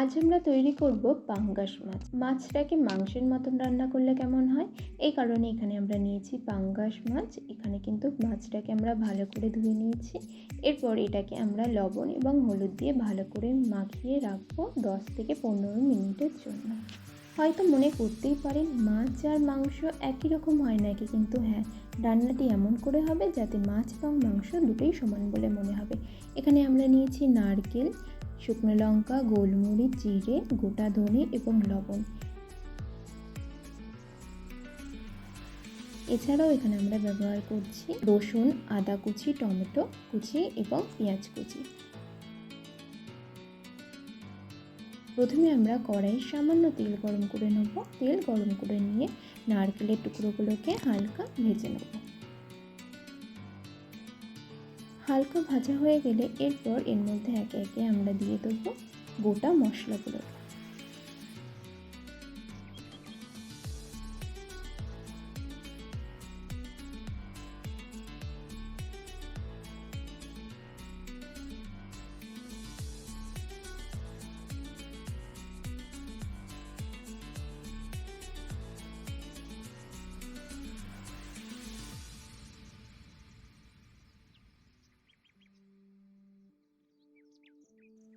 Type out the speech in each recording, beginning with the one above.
আজ আমরা তৈরি করব পাঙ্গাস মাছ। মাছটাকে মাংসের মতন রান্না করলে কেমন হয়? এই কারণে এখানে আমরা নিয়েছি পাঙ্গাস মাছ। এখানে কিন্তু মাছটাকে আমরা ভালো করে ধুয়ে নিয়েছি। এরপর এটাকে আমরা লবণ এবং হলুদ দিয়ে ভালো করে মাখিয়ে রাখব দশ থেকে পনেরো মিনিটের জন্য। হয়তো মনে করতেই পারেন, মাছ আর মাংস একই রকম হয় নাকি? কিন্তু হ্যাঁ রান্নাটি এমন করে হবে যাতে মাছ এবং মাংস দুটোই সমান বলে মনে হবে। এখানে আমরা নিয়েছি নারকেল শুকনো লঙ্কা, গোলমরিচ, জিরে, গোটা ধনে এবং লবণ। এছাড়াও এখানে আমরা ব্যবহার করছি রসুন, আদা কুচি, টমেটো কুচি এবং পেঁয়াজ কুচি। প্রথমে আমরা কড়াই সামান্য তেল গরম করে নেব। তেল গরম করে নিয়ে নারকেলের টুকরোগুলোকে হালকা ভেজে নেব। হালকা ভাজা হয়ে গেলে এরপর এর মধ্যে একে একে আমরা দিয়ে দেবো গোটা মশলাগুলো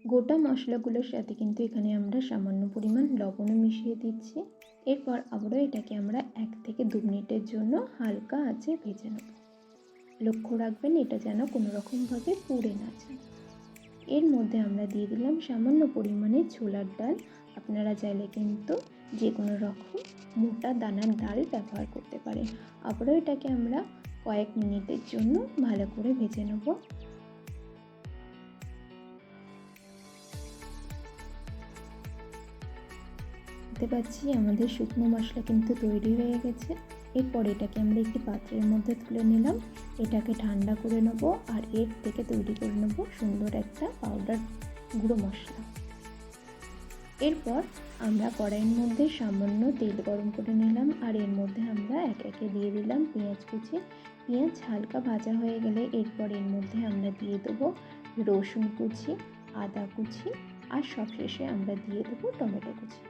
গোটা মশলাগুলোর সাথে কিন্তু এখানে আমরা সামান্য পরিমাণ লবণও মিশিয়ে দিচ্ছি। এরপর আবারও এটাকে আমরা এক থেকে দু মিনিটের জন্য হালকা আঁচে ভেজে নেব। লক্ষ্য রাখবেন, এটা যেন কোনো রকমভাবে পুড়ে না যায়। এর মধ্যে আমরা দিয়ে দিলাম সামান্য পরিমাণে ছোলার ডাল। আপনারা চাইলে কিন্তু যে কোনো রকম মোটা দানার ডাল ব্যবহার করতে পারেন। আবারও এটাকে আমরা কয়েক মিনিটের জন্য ভালো করে ভেজে নেব। দেখতে পাচ্ছি, আমাদের শুকনো মশলা কিন্তু তৈরি হয়ে গেছে। এরপর এটাকে আমরা একটি পাত্রের মধ্যে তুলে নিলাম। এটাকে ঠান্ডা করে নেব আর এর থেকে তৈরি করে নেব সুন্দর একটা পাউডার গুঁড়ো মশলা। এরপর আমরা কড়াইয়ের মধ্যে সামান্য তেল গরম করে নিলাম আর এর মধ্যে আমরা এক একে দিয়ে দিলাম পেঁয়াজ কুচি। পেঁয়াজ হালকা ভাজা হয়ে গেলে এরপর এর মধ্যে আমরা দিয়ে দেবো রসুন কুচি, আদা কুচি আর সবশেষে আমরা দিয়ে দেবো টমেটো কুচি।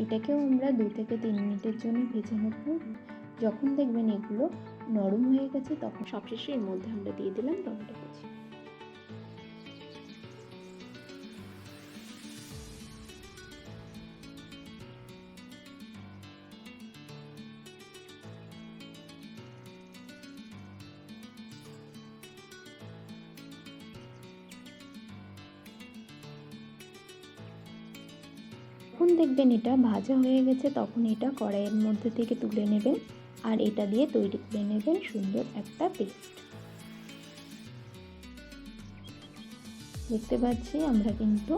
এটাকেও আমরা দু থেকে তিন মিনিটের জন্য ভেজে নেব। যখন দেখবেন এগুলো নরম হয়ে গেছে, তখন সবশেষে এর মধ্যে আমরা দিয়ে দিলাম টমেটো কুচি। যখন দেখবেন এটা ভাজা হয়ে গেছে, তখন এটা কড়াইয়ের মধ্যে থেকে তুলে নেবেন আর এটা দিয়ে তৈরি করে নেবেন সুন্দর একটা পেস্ট। দেখতে পাচ্ছি আমরা কিন্তু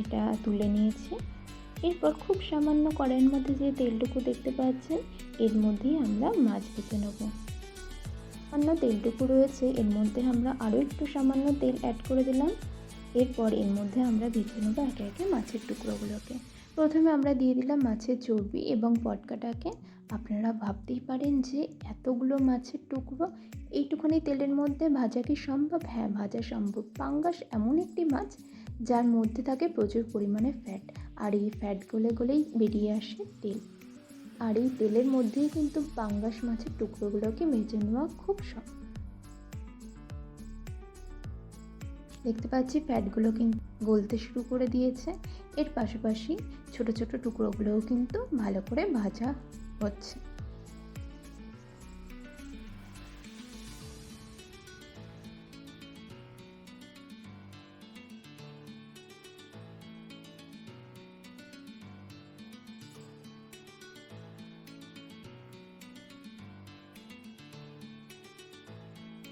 এটা তুলে নিয়েছি। এরপর খুব সামান্য কড়াইয়ের মধ্যে যে তেলটুকু দেখতে পাচ্ছেন, এর মধ্যেই আমরা মাছ ভেজে নেব। সামান্য তেলটুকু রয়েছে, এর মধ্যে আমরা আরও একটু সামান্য তেল অ্যাড করে দিলাম। এরপর এর মধ্যে আমরা ভেজে নেব একে একে মাছের টুকরোগুলোকে। প্রথমে আমরা দিয়ে দিলাম মাছের চর্বি এবং পটকাটাকে। আপনারা ভাবতেই পারেন যে এতগুলো মাছের টুকরো, এইটুখানি তেলের মধ্যে ভাজা কি সম্ভব? হ্যাঁ ভাজা সম্ভব। পাঙ্গাস এমন একটি মাছ যার মধ্যে থাকে প্রচুর পরিমাণে ফ্যাট আর এই ফ্যাট গলে গলেই বেরিয়ে আসে তেল। আর এই তেলের মধ্যেই কিন্তু পাঙ্গাস মাছের টুকরোগুলোকে ভেজে নেওয়া খুব সহজ। দেখতে পাচ্ছি ফ্যাটগুলো কিন্তু গলতে শুরু করে দিয়েছে। এর পাশাপাশি ছোট ছোট টুকরোগুলোও কিন্তু ভালো করে ভাজা হচ্ছে।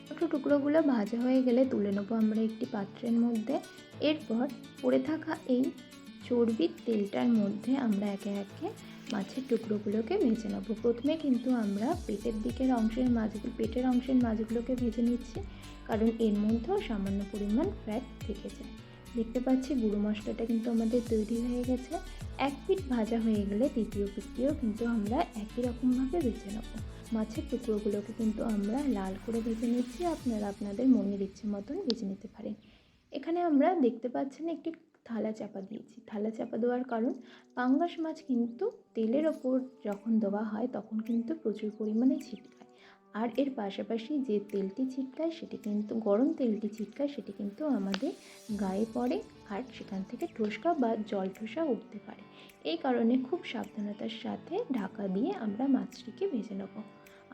ছোটো টুকরোগুলো ভাজা হয়ে গেলে তুলে নেব আমরা একটি পাত্রের মধ্যে। এরপর পড়ে থাকা এই চর্বির তেলটার মধ্যে আমরা একে একে মাছের টুকরোগুলোকে ভেজে নেব। প্রথমে কিন্তু আমরা পেটের দিকের অংশের মাছগুলো, পেটের অংশের মাছগুলোকে ভেজে নিচ্ছি, কারণ এর মধ্যেও সামান্য পরিমাণ ফ্যাট থেকে যায়। দেখতে পাচ্ছি গুঁড়ো মশলাটা কিন্তু আমাদের তৈরি হয়ে গেছে। এক পিট ভাজা হয়ে গেলে দ্বিতীয় পিঠটিও কিন্তু আমরা একই রকমভাবে ভেজে নেব। মাছের টুকরোগুলোকে কিন্তু আমরা লাল করে ভেজে নিচ্ছি, আপনারা আপনাদের মনের ইচ্ছে মতন ভেজে নিতে পারেন। এখানে আমরা দেখতে পাচ্ছেন একটি থালা চাপা দিয়েছি। থালা চাপা দেওয়ার কারণ পাঙ্গাস মাছ কিন্তু তেলের ওপর যখন দেওয়া হয় তখন কিন্তু প্রচুর পরিমাণে ছিটকায়। আর এর পাশাপাশি যে তেলটি ছিটকায় সেটি কিন্তু গরম তেলটি ছিটকায় সেটি কিন্তু আমাদের গায়ে পড়ে আর সেখান থেকে ঠোসকা বা জল ঠোসা উঠতে পারে। এই কারণে খুব সাবধানতার সাথে ঢাকা দিয়ে আমরা মাছটিকে ভেজে নেব।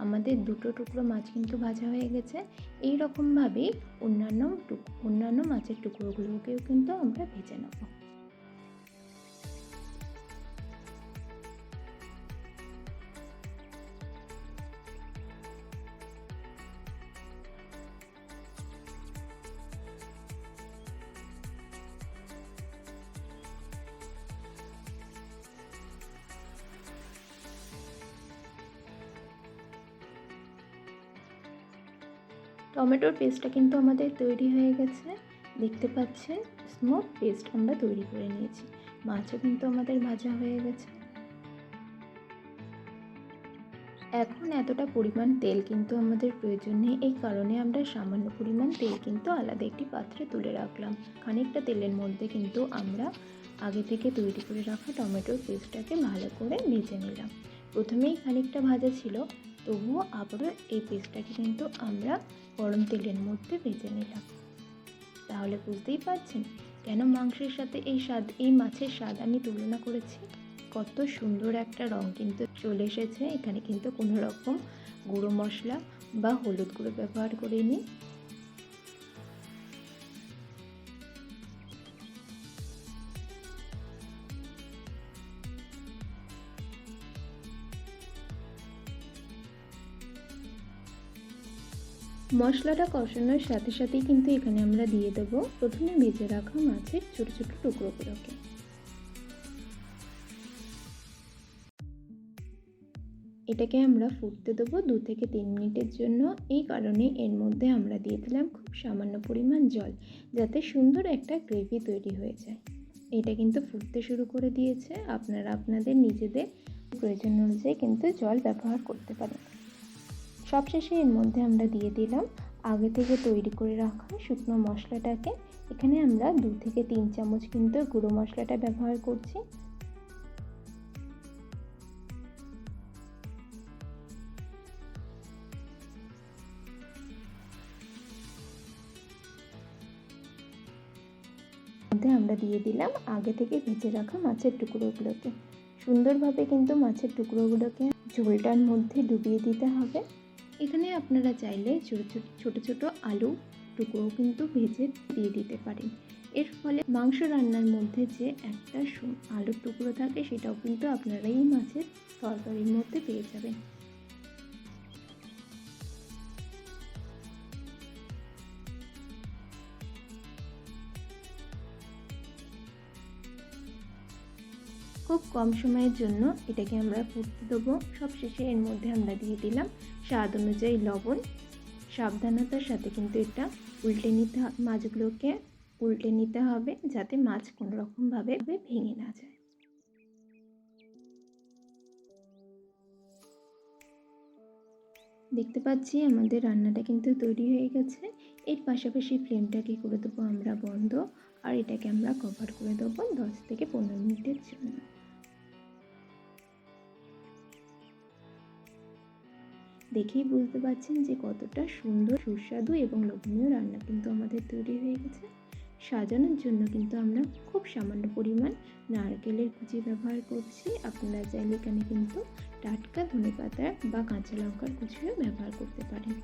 আমাদের দুটো টুকরো মাছ কিন্তু ভাজা হয়ে গেছে। এই রকমভাবেই অন্যান্য টুক, অন্যান্য মাছের টুকরোগুলোকেও কিন্তু আমরা ভেজে নেব। টমেটোর পেস্টটা কিন্তু আমাদের তৈরি হয়ে গেছে। দেখতে পাচ্ছেন স্মুথ পেস্ট আমরা তৈরি করে নিয়েছি। মাছও কিন্তু আমাদের ভাজা হয়ে গেছে। এখন এতটা পরিমাণ তেল কিন্তু আমাদের প্রয়োজন নেই, এই কারণে আমরা সামান্য পরিমাণ তেল কিন্তু আলাদা একটি পাত্রে তুলে রাখলাম। খানিকটা তেলের মধ্যে কিন্তু আমরা আগে থেকে তৈরি করে রাখা টমেটোর পেস্টটাকে ভালো করে ভেজে নিলাম। প্রথমেই খানিকটা ভাজা ছিল তবুও আবারও এই পেস্টটাকে কিন্তু আমরা গরম তেলের মধ্যে ভেজে নিলাম। তাহলে বুঝতেই পারছেন কেন মাংসের সাথে এই স্বাদ, এই মাছের স্বাদ আমি তুলনা করেছি? কত সুন্দর একটা রং কিন্তু চলে এসেছে। এখানে কিন্তু কোনো রকম গুঁড়ো মশলা বা হলুদ গুঁড়ো ব্যবহার করিনি। মশলাটা কষানোর সাথে সাথেই কিন্তু এখানে আমরা দিয়ে দেবো। প্রথমে ভেজে রাখা মাছের ছোটো ছোট টুকরোগুলোকে। এটাকে আমরা ফুটতে দেবো দু থেকে তিন মিনিটের জন্য। এই কারণে এর মধ্যে আমরা দিয়ে দিলাম খুব সামান্য পরিমাণ জল, যাতে সুন্দর একটা গ্রেভি তৈরি হয়ে যায়। এটা কিন্তু ফুটতে শুরু করে দিয়েছে। আপনারা আপনাদের নিজেদের প্রয়োজন অনুযায়ী কিন্তু জল ব্যবহার করতে পারেন। সবশেষে এর মধ্যে আমরা দিয়ে দিলাম আগে থেকে তৈরি করে রাখা শুকনো মশলাটাকে। এখানে আমরা দু থেকে তিন চামচ কিন্তু গুঁড়ো মশলাটা ব্যবহার করছি। আমরা দিয়ে দিলাম আগে থেকে ভেজে রাখা মাছের টুকরোগুলোকে। সুন্দরভাবে কিন্তু মাছের টুকরোগুলোকে ঝোলটার মধ্যে ডুবিয়ে দিতে হবে। এখানে আপনারা চাইলে ছোটো ছোটো ছোটো আলু টুকরো কিন্তু ভেজে দিয়ে দিতে পারেন। এর ফলে মাংস রান্নার মধ্যে যে একটা আলুর টুকরো থাকে সেটাও কিন্তু আপনারা এই মাছের তরকারির মধ্যে পেয়ে যাবেন। খুব কম সময়ের জন্য এটাকে আমরা ফুটতে দেবো। সবশেষে এর মধ্যে আমরা দিয়ে দিলাম স্বাদ অনুযায়ী লবণ, সাবধানতার সাথে কিন্তু এটা উল্টে নিতে মাছগুলোকে উল্টে নিতে হবে যাতে মাছ কোনো রকমভাবে ভেঙে না যায়। দেখতে পাচ্ছি আমাদের রান্নাটা কিন্তু তৈরি হয়ে গেছে। এর পাশাপাশি ফ্লেমটাকে করে দেবো আমরা বন্ধ, আর এটাকে আমরা কভার করে দেবো দশ থেকে পনেরো মিনিটের জন্য। দেখেই বুঝতে পারছেন যে কতটা সুন্দর, সুস্বাদু এবং লোভনীয় রান্না কিন্তু আমাদের তৈরি হয়ে গেছে। সাজানোর জন্য কিন্তু আমরা খুব সামান্য পরিমাণ নারকেলের কুচি ব্যবহার করছি। আপনারা চাইলে এখানে কিন্তু টাটকা ধনে পাতা বা কাঁচা লঙ্কার কুচিও ব্যবহার করতে পারেন।